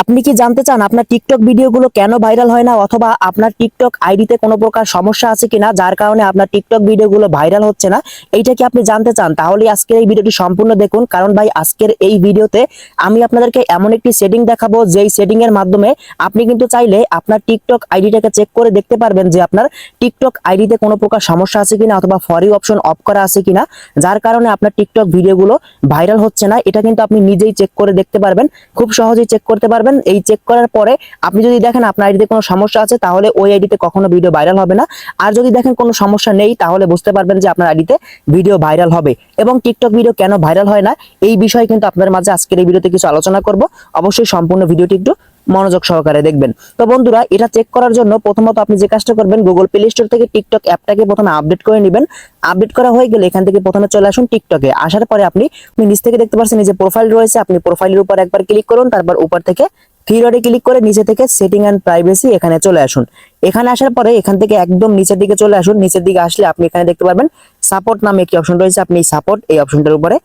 আপনি কি জানতে চান আপনার টিকটক ভিডিওগুলো কেন ভাইরাল হয় না অথবা আপনার টিকটক আইডিতে কোনো প্রকার সমস্যা আছে কিনা, যার কারণে আপনার টিকটক ভিডিওগুলো ভাইরাল হচ্ছে না? এইটা কি আপনি জানতে চান? তাহলে আজকের এই ভিডিওটি সম্পূর্ণ দেখুন। কারণ ভাই, আজকের এই ভিডিওতে আমি আপনাদেরকে এমন একটি সেটিং দেখাবো, যেই সেটিং এর মাধ্যমে আপনি কিন্তু চাইলে আপনার টিকটক আইডিটাকে চেক করে দেখতে পারবেন যে আপনার টিকটক আইডিতে কোনো প্রকার সমস্যা আছে কিনা অথবা ফরি অপশন অফ করা আছে কিনা, যার কারণে আপনার টিকটক ভিডিওগুলো ভাইরাল হচ্ছে না। এটা কিন্তু আপনি নিজেই চেক করে দেখতে পারবেন। খুব সহজেই চেক করতে পারবেন। এই চেক করার পরে আপনি যদি দেখেন আপনার আইডিতে কোনো সমস্যা আছে, তাহলে ওই আইডিতে কখনো ভিডিও ভাইরাল হবে না। আর যদি দেখেন কোনো সমস্যা নেই, তাহলে বুঝতে পারবেন যে আপনার আইডিতে ভিডিও ভাইরাল হবে। এবং টিকটক ভিডিও কেন ভাইরাল হয় না, এই বিষয়ে কিন্তু আপনার মাঝে আজকের এই ভিডিওতে কিছু আলোচনা করব। অবশ্যই সম্পূর্ণ ভিডিওটি একটু মনোযোগ সহকারে দেখবেন। তো বন্ধুরা, এটা চেক করার জন্য প্রথমত আপনি যে কাজটা করবেন গুগল প্লে স্টোর থেকে টিকটক অ্যাপটাকে প্রথমে আপডেট করে নেবেন। আপডেট করা হয়ে গেলে এখান থেকে প্রথমে চলে আসুন টিকটকে আসার পরে আপনি নিচ থেকে দেখতে পাচ্ছেন যে প্রোফাইল রয়েছে, আপনি প্রোফাইলের উপর একবার ক্লিক করুন, তারপর উপর থেকে থ্রি ক্লিক করে নিচে থেকে সেটিং অ্যান্ড প্রাইভেসি এখানে চলে আসুন। এখানে আসার পরে এখান থেকে একদম নিচের দিকে চলে আসুন। নিচের দিকে আসলে আপনি এখানে দেখতে পারবেন সাপোর্ট নামে একটি অপশন রয়েছে। আপনি সাপোর্ট এই অপশনটার উপরে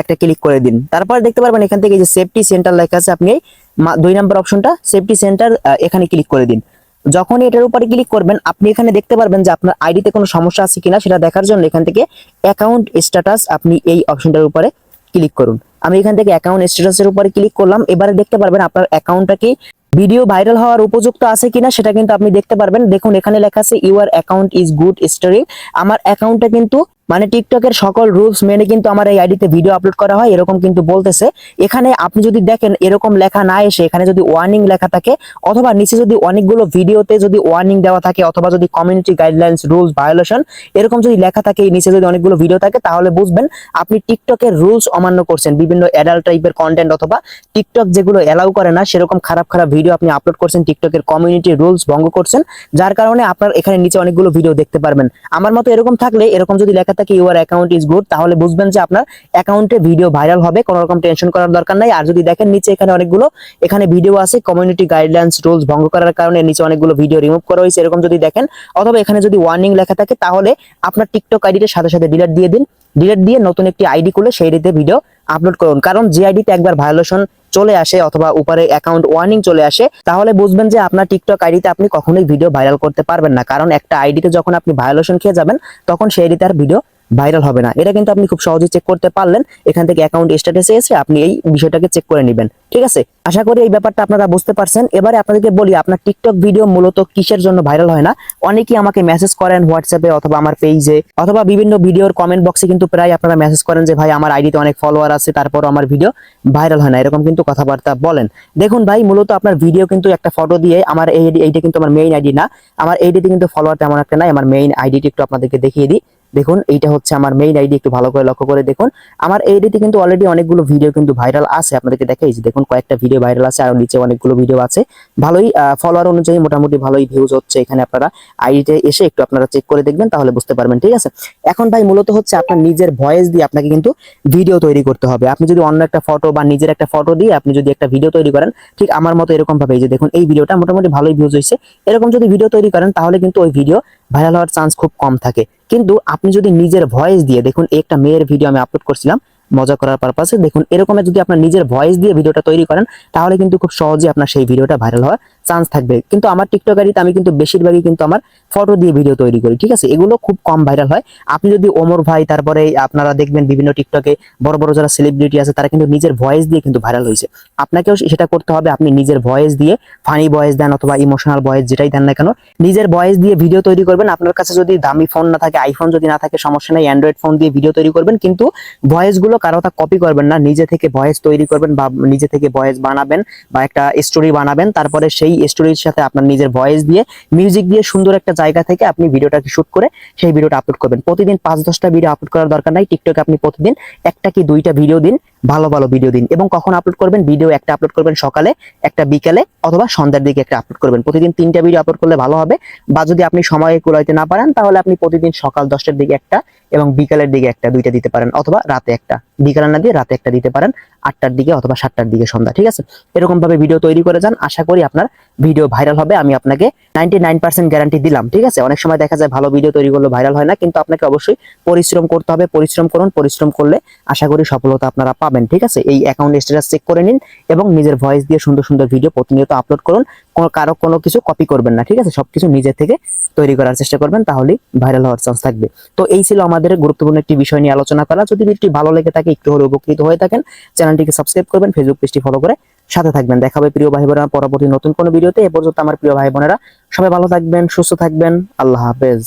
একটা ক্লিক করে দিন। তারপর দেখতে পারবেন এখান থেকে যে সেফটি সেন্টার লেখা আছে, আপনি দুই নম্বর অপশনটা সেফটি সেন্টার এখানে ক্লিক করে দিন। যখন এটার উপরে ক্লিক করবেন, আপনি এখানে দেখতে পারবেন যে আপনার আইডিতে কোনো সমস্যা আছে কিনা, সেটা দেখার জন্য এখান থেকে অ্যাকাউন্ট স্ট্যাটাস আপনি এই অপশনটার উপরে ক্লিক করুন। আমি এখান থেকে অ্যাকাউন্ট স্ট্যাটাসের উপরে ক্লিক করলাম। এবারে দেখতে পারবেন আপনার অ্যাকাউন্টটা কি ভিডিও ভাইরাল হওয়ার উপযুক্ত আছে কিনা, সেটা কিন্তু আপনি দেখতে পারবেন। দেখুন, এখানে লেখা আছে your account is good story আমার অ্যাকাউন্টটা কিন্তু মানে টিকটকের সকল রুলস মেনে কিন্তু আমার এই আইডিতে ভিডিও আপলোড করা হয়, এরকম কিন্তু বলতেছে। এখানে আপনি যদি দেখেন এরকম লেখা না এসে এখানে যদি ওয়ার্নিং লেখা থাকে, অথবা নিচে যদি অনেকগুলো ভিডিওতে যদি ওয়ার্নিং দেওয়া থাকে, অথবা যদি কমিউনিটি গাইডলাইন্স রুলস ভায়োলেশন এরকম যদি লেখা থাকে নিচে যদি অনেকগুলো ভিডিও থাকে, তাহলে বুঝবেন আপনি টিকটকের রুলস অমান্য করছেন। বিভিন্ন অ্যাডাল্ট টাইপের কন্টেন্ট অথবা টিকটক যেগুলো এলাউ করে না, সেরকম খারাপ খারাপ ভিডিও আপনি আপলোড করছেন, টিকটকের কমিউনিটি রুলস ভঙ্গ করছেন, যার কারণে আপনার এখানে নিচে অনেকগুলো ভিডিও দেখতে পারবেন। আমার মতো এরকম থাকলে, এরকম যদি লেখা থাকে ইউর অ্যাকাউন্ট ইজ গুড তাহলে বুঝবেন যে আপনার অ্যাকাউন্টে ভিডিও ভাইরাল হবে কোনো রকম টেনশন করার দরকার নাই। আর যদি দেখেন নিচে এখানে অনেকগুলো, এখানে ভিডিও আছে কমিউনিটি গাইডলাইন্স রুলস ভঙ্গ করার কারণে নিচে অনেকগুলো ভিডিও রিমুভ করা হয়েছে, এরকম যদি দেখেন, অথবা এখানে যদি ওয়ার্নিং লেখা থাকে, তাহলে আপনার টিকটক আইডিটার সাথে সাথে ডিলার দিয়ে দিন। ডিলিট দিয়ে নতুন একটি আইডি করলে সেই আইডিতে ভিডিও আপলোড করুন। কারণ যে আইডিতে একবার ভায়োলেশন চলে আসে অথবা উপরে অ্যাকাউন্ট ওয়ার্নিং চলে আসে, তাহলে বুঝবেন যে আপনার টিকটক আইডিতে আপনি কখনোই ভিডিও ভাইরাল করতে পারবেন না। কারণ একটা আইডিতে যখন আপনি ভায়োলেশন খেয়ে যাবেন, তখন সেই আইডিতে আর ভিডিও ভাইরাল হবে না। এটা কিন্তু আপনি খুব সহজেই চেক করতে পারলেন। এখান থেকে অ্যাকাউন্ট স্ট্যাটাসে এসে আপনি এই বিষয়টাকে চেক করে নেবেন। ঠিক আছে? আশা করি এই ব্যাপারটা আপনারা বুঝতে পারছেন। এবারে আপনাদেরকে বলি, আপনার টিকটক ভিডিও মূলত কিসের জন্য ভাইরাল হয় না? অনেকেই আমাকে মেসেজ করেন হোয়াটসঅ্যাপে অথবা আমার পেজে অথবা বিভিন্ন ভিডিওর কমেন্ট বক্সে কিন্তু প্রায় আপনারা মেসেজ করেন যে, ভাই, আমার আইডিতে অনেক ফলোয়ার আছে তারপর আমার ভিডিও ভাইরাল হয় না। এরকম কিন্তু কথাবার্তা বলেন। দেখুন ভাই, মূলত আপনার ভিডিও কিন্তু একটা ফটো দিয়ে আমার এই, এইটা কিন্তু আমার মেইন আইডি না। আমার এইডিতে কিন্তু ফলোয়ার তেমন একটা নাই। আমার মেইন আইডিটি একটু আপনাদেরকে দেখিয়ে দিই। দেখুন, এইটা হচ্ছে আমার মেইন আইডি একটু ভালো করে লক্ষ্য করে দেখুন। আমার এইডিতে কিন্তু অলরেডি অনেকগুলো ভিডিও কিন্তু ভাইরাল আছে, আপনাদেরকে দেখাই যে দেখুন, কয়েকটা ভিডিও ভাইরাল আছে, আর নিচে অনেকগুলো ভিডিও আছে। ভালোই ফলোয়ার অনুযায়ী মোটামুটি ভালোই ভিউজ হচ্ছে এখানে আপনারা। আইডিতে এসে একটু আপনারা চেক করে দেখবেন, তাহলে বুঝতে পারবেন, ঠিক আছে? এখন ভাই, মূলত হচ্ছে আপনার নিজের ভয়েস দিয়ে আপনাকে কিন্তু ভিডিও তৈরি করতে হবে। আপনি যদি অন্য একটা ফটো বা নিজের একটা ফটো দিয়ে আপনি যদি একটা ভিডিও তৈরি করেন, ঠিক আমার মতো এরকম ভাবে এই যে দেখুন, এই ভিডিওটা মোটামুটি ভালোই ভিউজ হয়েছে। এরকম যদি ভিডিও তৈরি করেন, তাহলে কিন্তু ওই ভিডিও ভাইরাল হওয়ার চান্স খুব কম থাকে। কিন্তু আপনি যদি নিজের ভয়েস দিয়ে দেখুন একটা মেয়ের ভিডিও আমি আপলোড করছিলাম মজা করার পারপাসে দেখুন এরকমের যদি আপনার নিজের ভয়েস দিয়ে ভিডিওটা তৈরি করেন, তাহলে কিন্তু খুব সহজে আপনার সেই ভিডিওটা ভাইরাল হওয়ার চান্স থাকবে। কিন্তু আমার টিকটক আইডিতে আমি কিন্তু বেশিরভাগই কিন্তু আমার ফটো দিয়ে ভিডিও তৈরি করি, ঠিক আছে? এগুলো খুব কম ভাইরাল হয়। আপনি যদি ওমর ভাই, তারপরে আপনারা দেখবেন বিভিন্ন টিকটকে বড় বড় যারা সেলিব্রিটি আছে, তারা কিন্তু নিজের ভয়েস দিয়ে কিন্তু ভাইরাল হয়েছে। আপনাকেও সেটা করতে হবে, আপনি নিজের ভয়েস দিয়ে ফানি ভয়েস দেন অথবা ইমোশনাল ভয়েস যেটাই দেন না কেন, নিজের ভয়েস দিয়ে ভিডিও তৈরি করবেন। আপনার কাছে যদি দামি ফোন না থাকে আইফোন যদি না থাকে, সমস্যা নেই অ্যান্ড্রয়েড ফোন দিয়ে ভিডিও তৈরি করবেন, কিন্তু ভয়েসগুলো কারও তা কপি করবেন না, নিজে থেকে ভয়েস তৈরি করবেন বা নিজে থেকে ভয়েস বানাবেন বা একটা স্টোরি বানাবেন, তারপরে সেই স্টোরির সাথে আপনার নিজের ভয়েস দিয়ে মিউজিক দিয়ে সুন্দর একটা জায়গা থেকে আপনি ভিডিওটাকে শুট করে সেই ভিডিওটা আপলোড করবেন। প্রতিদিন পাঁচ দশটা ভিডিও আপলোড করার দরকার নাই টিকটকে আপনি প্রতিদিন একটা কি দুইটা ভিডিও দিন, ভালো ভালো ভিডিও দিন। এবং কখন আপলোড করবেন? ভিডিও একটা আপলোড করবেন সকালে, একটা বিকেলে অথবা সন্ধ্যার দিকে একটা আপলোড করবেন। প্রতিদিন তিনটা ভিডিও আপলোড করলে ভালো হবে। বা যদি আপনি সময়ে কুলাইতে না পারেন, তাহলে আপনি প্রতিদিন সকাল দশটার দিকে একটা এবং বিকালের দিকে একটা, দুইটা দিতে পারেন অথবা রাতে একটা। বিকালে না দিয়ে রাতে একটা দিতে পারেন, আটটার দিকে অথবা সাতটার দিকে সন্ধ্যা, ঠিক আছে? এরকম ভাবে ভিডিও তৈরি করে যান। আশা করি আপনার ভিডিও ভাইরাল হবে। আমি আপনাকে নাইনটি গ্যারান্টি দিলাম, ঠিক আছে? অনেক সময় দেখা যায় ভালো ভিডিও তৈরি করলে ভাইরাল হয় না, কিন্তু আপনাকে অবশ্যই পরিশ্রম করতে হবে। পরিশ্রম করুন, পরিশ্রম করলে আশা করি সফলতা আপনারা পাবেন, ঠিক আছে? এই অ্যাকাউন্ট স্ট্যাটাস চেক করে নিন এবং নিজের ভয়েস দিয়ে সুন্দর সুন্দর ভিডিও প্রতিনিয়ত আপলোড করুন। কোনো, কারও কোনো কিছু কপি করবেন না, ঠিক আছে? সবকিছু নিজে থেকে তৈরি করার চেষ্টা করবেন, তাহলেই ভাইরাল হওয়ার চান্স থাকবে। তো এই ছিল আমাদের গুরুত্বপূর্ণ একটি বিষয় নিয়ে আলোচনা করা। যদি ভিডিওটি ভালো লেগে থাকে একটু হলে উপকৃত হয়ে থাকেন। চ্যানেলটিকে সাবস্ক্রাইব করবেন ফেসবুক পেজটি ফলো করে সাথে থাকবেন। দেখা হবে প্রিয় ভাই বোনেরা পরবর্তী নতুন কোনো ভিডিওতে। এ পর্যন্ত আমার প্রিয় ভাই বোনেরা, সবাই ভালো থাকবেন, সুস্থ থাকবেন। আল্লাহ হাফেজ।